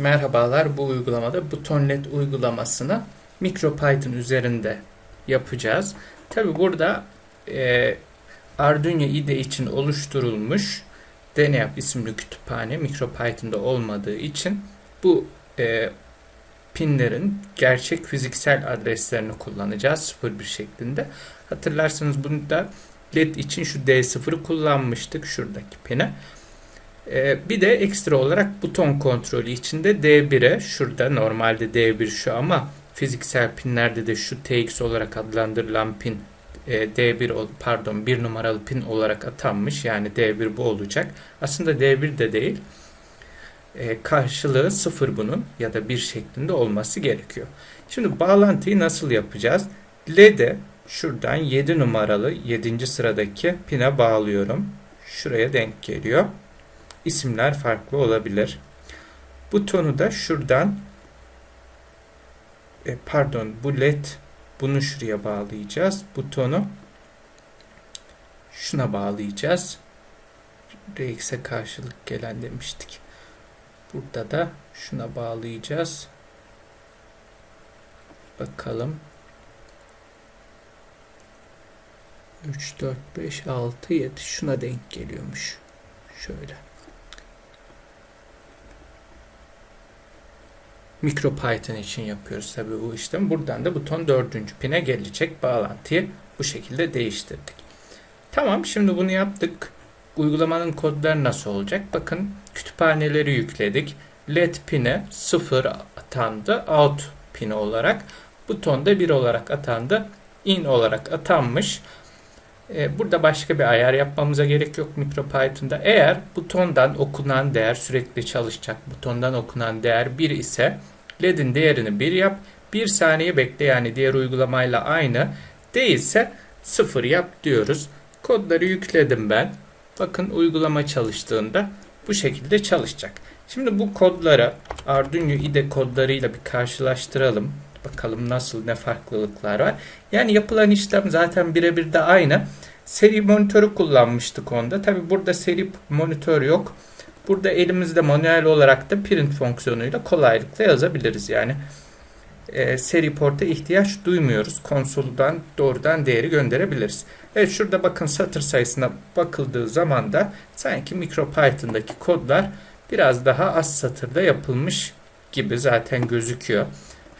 Merhabalar bu uygulamada butonlet uygulamasını MicroPython üzerinde yapacağız. Tabi burada e, Arduino IDE için oluşturulmuş Deneyap isimli kütüphane MicroPython'da olmadığı için bu e, pinlerin gerçek fiziksel adreslerini kullanacağız 01 şeklinde. Hatırlarsanız bunda LED için şu D0'ı kullanmıştık şuradaki pine. Ee, bir de ekstra olarak buton kontrolü içinde D1'e şurada normalde D1 şu ama fiziksel pinlerde de şu TX olarak adlandırılan pin e, D1 ol- pardon 1 numaralı pin olarak atanmış. Yani D1 bu olacak. Aslında D1 de değil. E, karşılığı 0 bunun ya da 1 şeklinde olması gerekiyor. Şimdi bağlantıyı nasıl yapacağız? LED'e şuradan 7 numaralı 7. sıradaki pine bağlıyorum. Şuraya denk geliyor isimler farklı olabilir. Butonu da şuradan e, pardon bu led bunu şuraya bağlayacağız. Butonu şuna bağlayacağız. RX'e karşılık gelen demiştik. Burada da şuna bağlayacağız. Bakalım. 3, 4, 5, 6, 7 şuna denk geliyormuş. Şöyle. MicroPython için yapıyoruz tabi bu işlemi. Buradan da buton dördüncü pine gelecek bağlantıyı bu şekilde değiştirdik. Tamam şimdi bunu yaptık. Uygulamanın kodları nasıl olacak? Bakın kütüphaneleri yükledik. LED pine 0 atandı. Out pini olarak. Butonda 1 olarak atandı. In olarak atanmış. Ee, Burada başka bir ayar yapmamıza gerek yok MicroPython'da. Eğer butondan okunan değer sürekli çalışacak butondan okunan değer 1 ise LED'in değerini 1 yap. 1 saniye bekle yani diğer uygulamayla aynı. Değilse 0 yap diyoruz. Kodları yükledim ben. Bakın uygulama çalıştığında bu şekilde çalışacak. Şimdi bu kodları Arduino IDE kodlarıyla bir karşılaştıralım. Bakalım nasıl ne farklılıklar var. Yani yapılan işlem zaten birebir de aynı. Seri monitörü kullanmıştık onda. Tabi burada seri monitör yok. Burada elimizde manuel olarak da print fonksiyonuyla kolaylıkla yazabiliriz. Yani e, seri porta ihtiyaç duymuyoruz. Konsoldan doğrudan değeri gönderebiliriz. Evet şurada bakın satır sayısına bakıldığı zaman da sanki MicroPython'daki kodlar biraz daha az satırda yapılmış gibi zaten gözüküyor.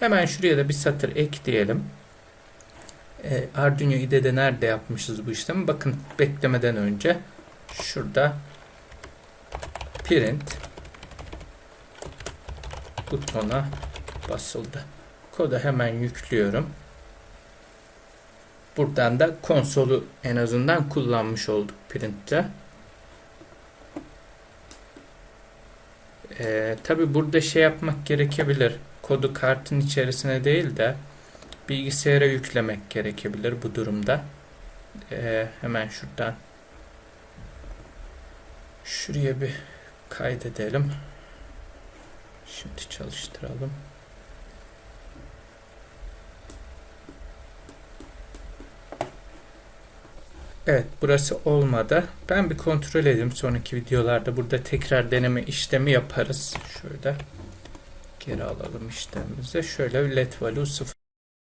Hemen şuraya da bir satır ekleyelim. E, Arduino IDE'de nerede yapmışız bu işlemi? Bakın beklemeden önce şurada print butona basıldı. Kodu hemen yüklüyorum. Buradan da konsolu en azından kullanmış olduk printte. Ee, Tabi burada şey yapmak gerekebilir. Kodu kartın içerisine değil de bilgisayara yüklemek gerekebilir bu durumda. Ee, hemen şuradan şuraya bir kaydedelim. Şimdi çalıştıralım. Evet burası olmadı. Ben bir kontrol edeyim sonraki videolarda. Burada tekrar deneme işlemi yaparız. Şöyle geri alalım işlemimize. Şöyle let value 0.